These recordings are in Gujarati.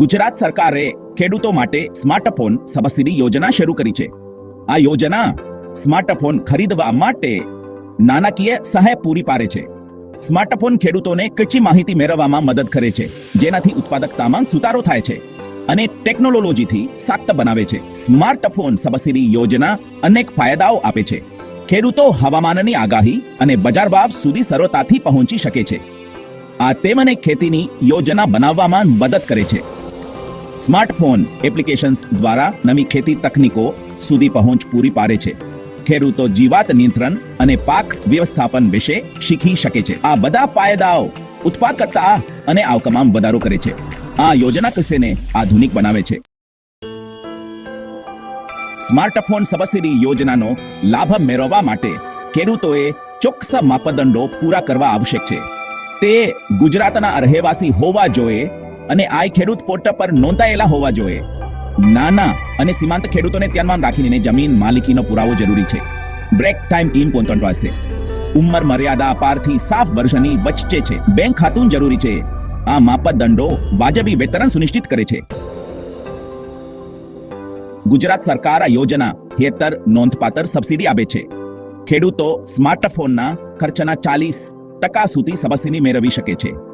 ગુજરાત સરકારે ખેડૂતો માટે સ્માર્ટફોન સબસિડી યોજના શરૂ કરી છે. આ યોજના સ્માર્ટફોન ખરીદવા માટે નાણાકીય સહાય પૂરી પાડે છે. સ્માર્ટફોન ખેડૂતોને કચ્છી માહિતી મેળવવામાં મદદ કરે છે, જેનાથી ઉત્પાદકતામાં સુધારો થાય છે અને ટેકનોલોજીથી સાક્ત બનાવે છે. સ્માર્ટફોન સબસિડી યોજના અનેક ફાયદાઓ આપે છે. ખેડૂતો હવામાનની આગાહી અને બજાર ભાવ સુધી સરળતાથી પહોંચી શકે છે. આ તેમને ખેતીની યોજના બનાવવામાં મદદ કરે છે. સ્માર્ટફોન એપ્લિકેશન્સ દ્વારા નવી ખેતી તકનીકો સુધી પહોંચ પૂરી પાડે છે. ખેડૂતો જીવાત નિયંત્રણ અને પાક વ્યવસ્થાપન વિશે શીખી શકે છે. આ બધા ફાયદાઓ ઉત્પાદકતા અને આવકમાં વધારો કરે છે. આ યોજના કૃષિને આધુનિક બનાવે છે. સ્માર્ટફોન સબસિડી યોજનાનો લાભ મેળવવા માટે ખેડૂતોએ ચોક્કસ માપદંડો પૂરા કરવા આવશ્યક છે. તે ગુજરાતના રહેવાસી હોવા જોઈએ અને આ ખેડૂત પોર્ટલ પર નોંધાયેલા હોવા જોઈએ. નાના અને સીમાંત ખેડૂતોને ધ્યાનમાં રાખીને જમીન માલિકીનો પુરાવો જરૂરી છે. બ્રેક ટાઈમ ઇન પોતન પાસે. ઉંમર મર્યાદા પારથી સાફ વર્ષની વચ્ચે છે. બેંક ખાતું જરૂરી છે. આ માપદંડો વાજબી વેતન સુનિશ્ચિત કરે છે. ગુજરાત સરકાર આ યોજના હેતર નોંધપાત્ર સબસિડી આપે છે. ખેડૂતો સ્માર્ટફોનના ખર્ચના ચાલીસ ટકા સુધી સબસિડી મેળવી શકે છે.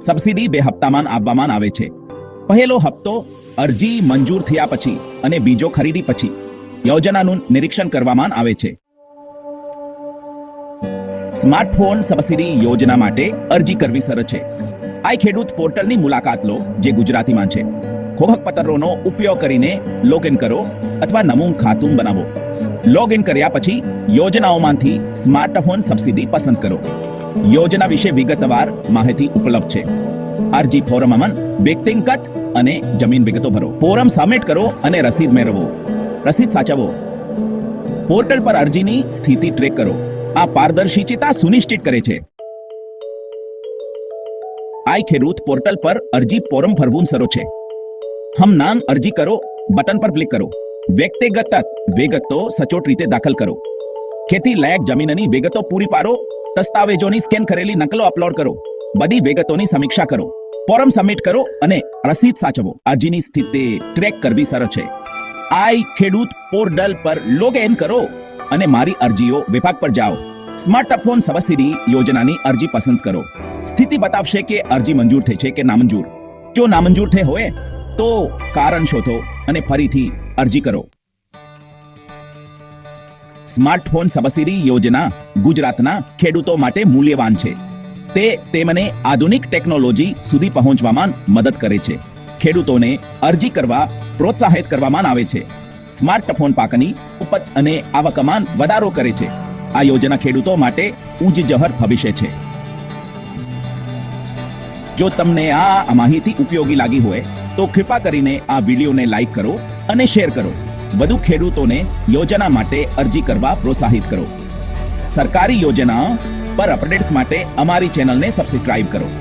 સબસિડી બે હપ્તામાં આપવામાં આવે છે. પહેલો હપ્તો અરજી મંજૂર થયા પછી અને બીજો ખરીદી પછી યોજનાનું નિરીક્ષણ કરવામાં આવે છે. સ્માર્ટફોન સબસિડી યોજના માટે અરજી કરવી સરળ છે. આ ખેડૂત પોર્ટલની મુલાકાત લો જે ગુજરાતીમાં છે. ખોખક પત્રોનો ઉપયોગ કરીને લોગિન કરો અથવા નમૂન ખાતું બનાવો. લોગિન કર્યા પછી યોજનાઓમાંથી સ્માર્ટફોન સબસિડી પસંદ કરો. યોજના વિશે વિગતવાર માહિતી ઉપલબ્ધ છે. અરજી ફોરમમાં વ્યક્તિગત અને જમીન વિગતો ભરો. ફોરમ સબમિટ કરો અને રસીદ મેળવો. રસીદ સાચવો. પોર્ટલ પર અરજીની સ્થિતિ ટ્રેક કરો. આ પારદર્શિતા સુનિશ્ચિત કરે છે. આઈ ખેડૂત પોર્ટલ પર અરજી ફોરમ ભરવું સરો છે. હમ નામ અરજી કરો, બટન પર ક્લિક કરો. વ્યક્તિગત વિગતો સચોટ રીતે દાખલ કરો. ખેતી લાયક જમીનની વિગતો પૂરી પાડો દસ્તાવેજોની સ્કેન કરેલી નકલો અપલોડ કરો. બધી વિગતોની સમીક્ષા કરો. ફોરમ સબમિટ કરો અને રસીદ સાચવો. અરજીની સ્થિતિ ટ્રેક કરવી સરળ છે. આઈ ખેડૂત પોર્ટલ પર લોગ ઇન કરો અને મારી અરજીઓ વિભાગ પર જાઓ. સ્માર્ટફોન સબસિડી યોજનાની અરજી પસંદ કરો. સ્થિતિ બતાવશે કે અરજી મંજૂર થઈ છે કે નામંજૂર. જો નામંજૂર થઈ હોય તો કારણ શોધો અને ફરીથી અરજી કરો. સ્માર્ટફોન સબસિડી યોજના ગુજરાતના ખેડૂતો માટે મૂલ્યવાન છે. તે તેમને આધુનિક ટેકનોલોજી સુધી પહોંચવામાં મદદ કરે છે. ખેડૂતોને અરજી કરવા, પ્રોત્સાહિત કરવામાં આવે છે. સ્માર્ટફોન પાકની ઉપજ અને આવકમાં વધારો કરે છે. આ યોજના ખેડૂતો માટે ઉજ્જહર ભવિષ્ય છે. જો તમને આ માહિતી ઉપયોગી લાગી હોય, તો કૃપા કરીને આ વિડીયોને લાઈક કરો અને શેર કરો. વધુ ખેડૂતોને યોજના માટે અરજી કરવા પ્રોત્સાહિત કરો. સરકારી યોજના પર અપડેટ્સ માટે અમારી ચેનલને સબસ્ક્રાઇબ કરો.